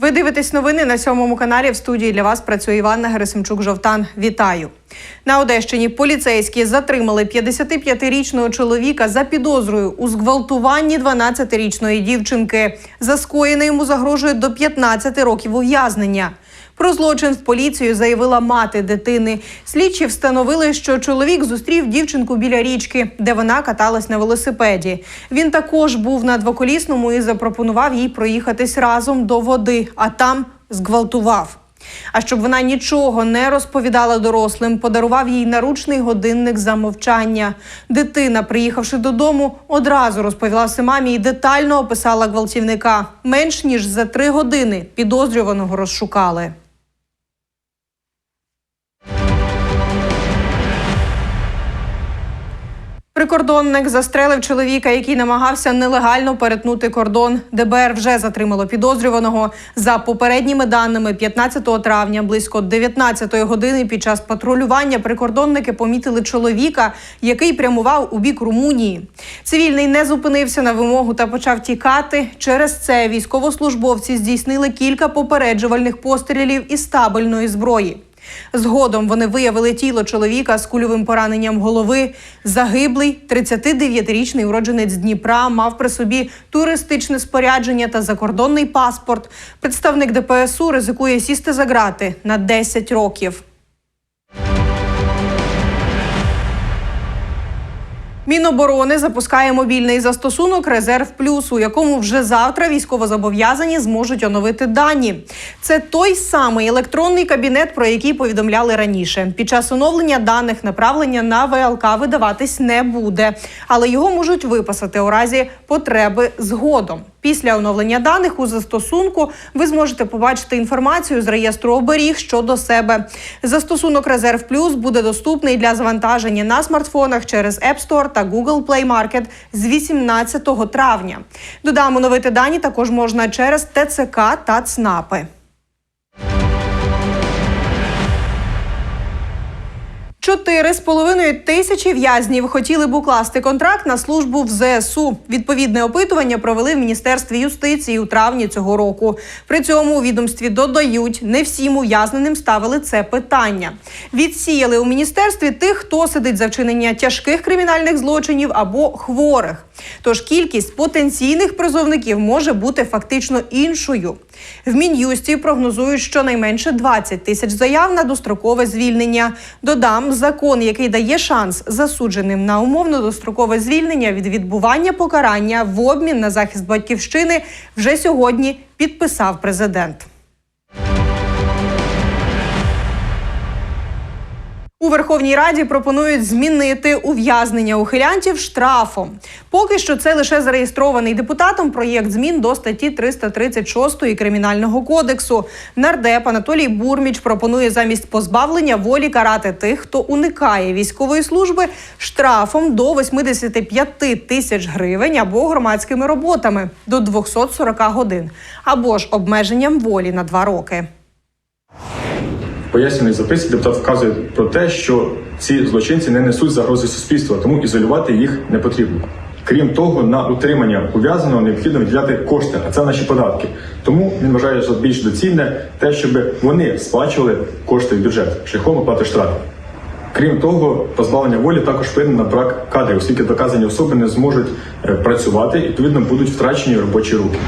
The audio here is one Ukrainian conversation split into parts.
Ви дивитесь новини на сьомому каналі. В студії для вас працює Іванна Герасимчук Жовтан. Вітаю на Одещині. Поліцейські затримали 55-річного чоловіка за підозрою у зґвалтуванні 12-річної дівчинки. За скоєне йому загрожує до 15 років ув'язнення. Про злочин в поліцію заявила мати дитини. Слідчі встановили, що чоловік зустрів дівчинку біля річки, де вона каталась на велосипеді. Він також був на двоколісному і запропонував їй проїхатись разом до води, а там зґвалтував. А щоб вона нічого не розповідала дорослим, подарував їй наручний годинник за мовчання. Дитина, приїхавши додому, одразу розповіла все мамі і детально описала гвалтівника. Менш ніж за три години підозрюваного розшукали. Прикордонник застрелив чоловіка, який намагався нелегально перетнути кордон. ДБР вже затримало підозрюваного. За попередніми даними, 15 травня, близько 19 години, під час патрулювання прикордонники помітили чоловіка, який прямував у бік Румунії. Цивільний не зупинився на вимогу та почав тікати. Через це військовослужбовці здійснили кілька попереджувальних пострілів із стабельної зброї. Згодом вони виявили тіло чоловіка з кульовим пораненням голови. Загиблий 39-річний уродженець Дніпра мав при собі туристичне спорядження та закордонний паспорт. Представник ДПСУ ризикує сісти за грати на 10 років. Міноборони запускає мобільний застосунок Резерв Плюс, у якому вже завтра військовозобов'язані зможуть оновити дані. Це той самий електронний кабінет, про який повідомляли раніше. Під час оновлення даних направлення на ВЛК видаватись не буде, але його можуть виписати у разі потреби згодом. Після оновлення даних у застосунку ви зможете побачити інформацію з реєстру оберіг щодо себе. Застосунок Резерв Плюс буде доступний для завантаження на смартфонах через App Store та Google Play Market з 18 травня. Додамо новити дані також можна через ТЦК та ЦНАПи. Чотири з половиною тисячі в'язнів хотіли б укласти контракт на службу в ЗСУ. Відповідне опитування провели в міністерстві юстиції у травні цього року. При цьому у відомстві додають, не всім ув'язненим ставили це питання. Відсіяли у міністерстві тих, хто сидить за вчинення тяжких кримінальних злочинів або хворих. Тож кількість потенційних призовників може бути фактично іншою. В мін'юсті прогнозують щонайменше 20 тисяч заяв на дострокове звільнення. Додам закон, який дає шанс засудженим на умовно дострокове звільнення від відбування покарання в обмін на захист батьківщини, вже сьогодні підписав президент. У Верховній Раді пропонують змінити ув'язнення ухилянтів штрафом. Поки що це лише зареєстрований депутатом проєкт змін до статті 336 кримінального кодексу. Нардеп Анатолій Бурміч пропонує замість позбавлення волі карати тих, хто уникає військової служби штрафом до 85 тисяч гривень або громадськими роботами до 240 годин, або ж обмеженням волі на два роки. Пояснювальній записці депутат вказує про те, що ці злочинці не несуть загрози суспільства, тому ізолювати їх не потрібно. Крім того, на утримання ув'язненого необхідно виділяти кошти, а це наші податки. Тому він вважає, що більш доцільне те, щоб вони сплачували кошти в бюджет шляхом оплати штрафів. Крім того, позбавлення волі також вплине на брак кадрів, оскільки доказані особи не зможуть е, працювати і відповідно будуть втрачені робочі руки.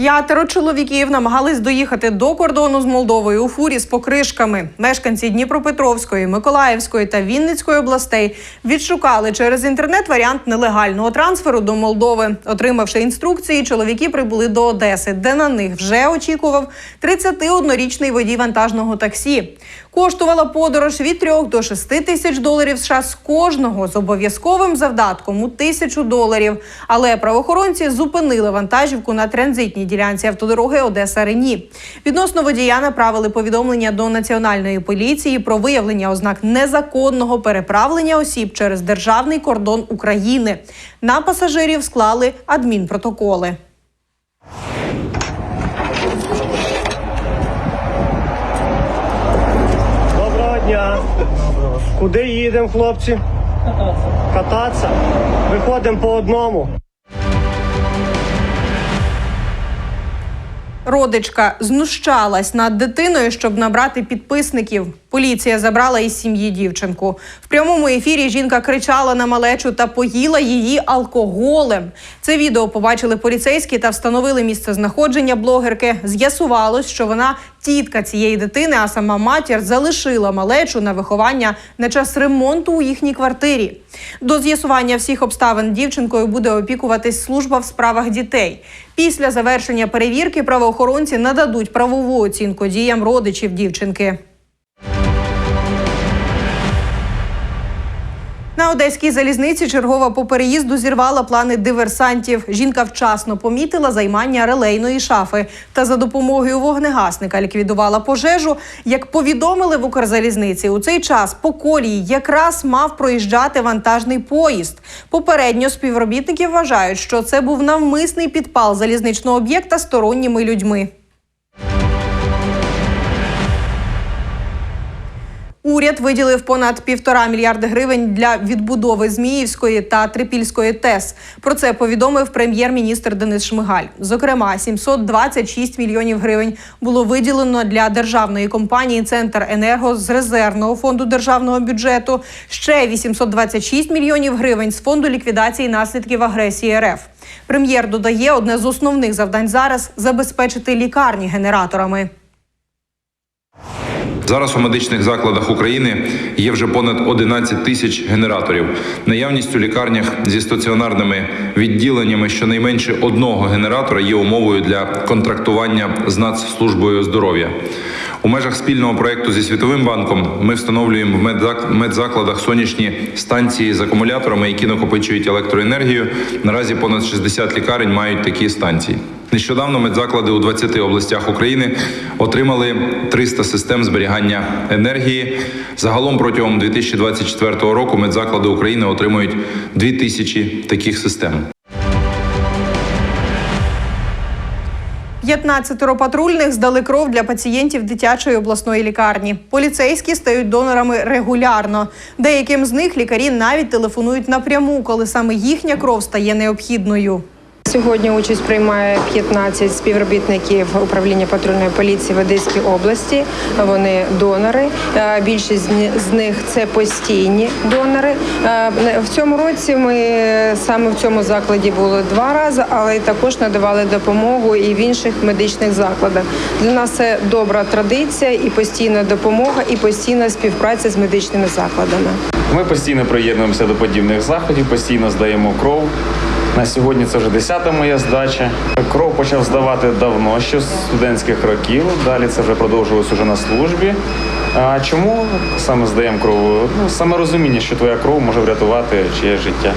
П'ятеро чоловіків намагались доїхати до кордону з Молдовою у фурі з покришками. Мешканці Дніпропетровської, Миколаївської та Вінницької областей відшукали через інтернет варіант нелегального трансферу до Молдови. Отримавши інструкції, чоловіки прибули до Одеси, де на них вже очікував 31-річний водій вантажного таксі. Коштувала подорож від 3 до 6 тисяч доларів США з кожного з обов'язковим завдатком у тисячу доларів. Але правоохоронці зупинили вантажівку на транзитній ділянці автодороги Одеса Рені. Відносно водія направили повідомлення до національної поліції про виявлення ознак незаконного переправлення осіб через державний кордон України. На пасажирів склали адмінпротоколи. Доброго дня. Куди їдемо, хлопці? Кататися. Кататися. Виходимо по одному. Родичка знущалась над дитиною, щоб набрати підписників. Поліція забрала із сім'ї дівчинку. В прямому ефірі жінка кричала на малечу та поїла її алкоголем. Це відео побачили поліцейські та встановили місце знаходження блогерки. З'ясувалось, що вона тітка цієї дитини, а сама матір залишила малечу на виховання на час ремонту у їхній квартирі. До з'ясування всіх обставин дівчинкою буде опікуватись служба в справах дітей. Після завершення перевірки правоохоронці нададуть правову оцінку діям родичів дівчинки. На одеській залізниці чергова по переїзду зірвала плани диверсантів. Жінка вчасно помітила займання релейної шафи та за допомогою вогнегасника ліквідувала пожежу. Як повідомили в Укрзалізниці, у цей час по колії якраз мав проїжджати вантажний поїзд. Попередньо співробітники вважають, що це був навмисний підпал залізничного об'єкта сторонніми людьми. Уряд виділив понад півтора мільярди гривень для відбудови Зміївської та Трипільської ТЕС. Про це повідомив прем'єр-міністр Денис Шмигаль. Зокрема, 726 мільйонів гривень було виділено для державної компанії Центр енерго з резервного фонду державного бюджету. Ще 826 мільйонів гривень з фонду ліквідації наслідків агресії РФ. Прем'єр додає, одне з основних завдань зараз забезпечити лікарні генераторами. Зараз у медичних закладах України є вже понад 11 тисяч генераторів. Наявність у лікарнях зі стаціонарними відділеннями щонайменше одного генератора є умовою для контрактування з Нацслужбою здоров'я. У межах спільного проекту зі Світовим банком ми встановлюємо в медзак- медзакладах сонячні станції з акумуляторами, які накопичують електроенергію. Наразі понад 60 лікарень мають такі станції. Нещодавно медзаклади у 20 областях України отримали 300 систем зберігання енергії. Загалом протягом 2024 року медзаклади України отримують 2000 таких систем. 15 патрульних здали кров для пацієнтів дитячої обласної лікарні. Поліцейські стають донорами регулярно. Деяким з них лікарі навіть телефонують напряму, коли саме їхня кров стає необхідною. Сьогодні участь приймає 15 співробітників управління патрульної поліції в Одеській області. Вони донори. Е, Більшість з них це постійні донори. Е, В цьому році ми саме в цьому закладі були два рази, але також надавали допомогу і в інших медичних закладах. Для нас це добра традиція і постійна допомога, і постійна співпраця з медичними закладами. Ми постійно приєднуємося до подібних заходів, постійно здаємо кров. На сьогодні це вже десята моя здача. Кров почав здавати давно, ще з студентських років. Далі це вже продовжувалося уже на службі. А чому саме здаємо кров? Ну, саме розуміння, що твоя кров може врятувати чиє життя.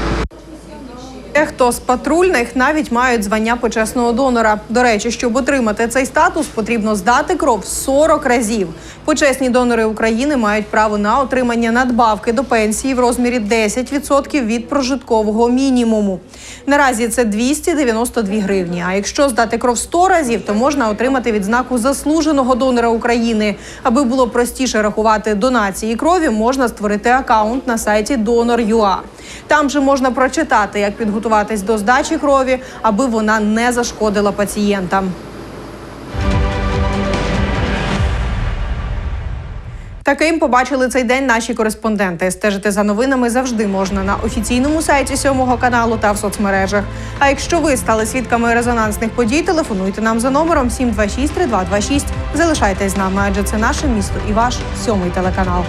Дехто з патрульних навіть мають звання почесного донора. До речі, щоб отримати цей статус, потрібно здати кров 40 разів. Почесні донори України мають право на отримання надбавки до пенсії в розмірі 10% від прожиткового мінімуму. Наразі це 292 гривні. А якщо здати кров 100 разів, то можна отримати відзнаку заслуженого донора України. Аби було простіше рахувати донації крові, можна створити акаунт на сайті Donor.ua. Там же можна прочитати, як підготуватись до здачі крові, аби вона не зашкодила пацієнтам. Таким побачили цей день наші кореспонденти. Стежити за новинами завжди можна на офіційному сайті сьомого каналу та в соцмережах. А якщо ви стали свідками резонансних подій, телефонуйте нам за номером 726-3226. Залишайтесь з нами, адже це наше місто і ваш сьомий телеканал.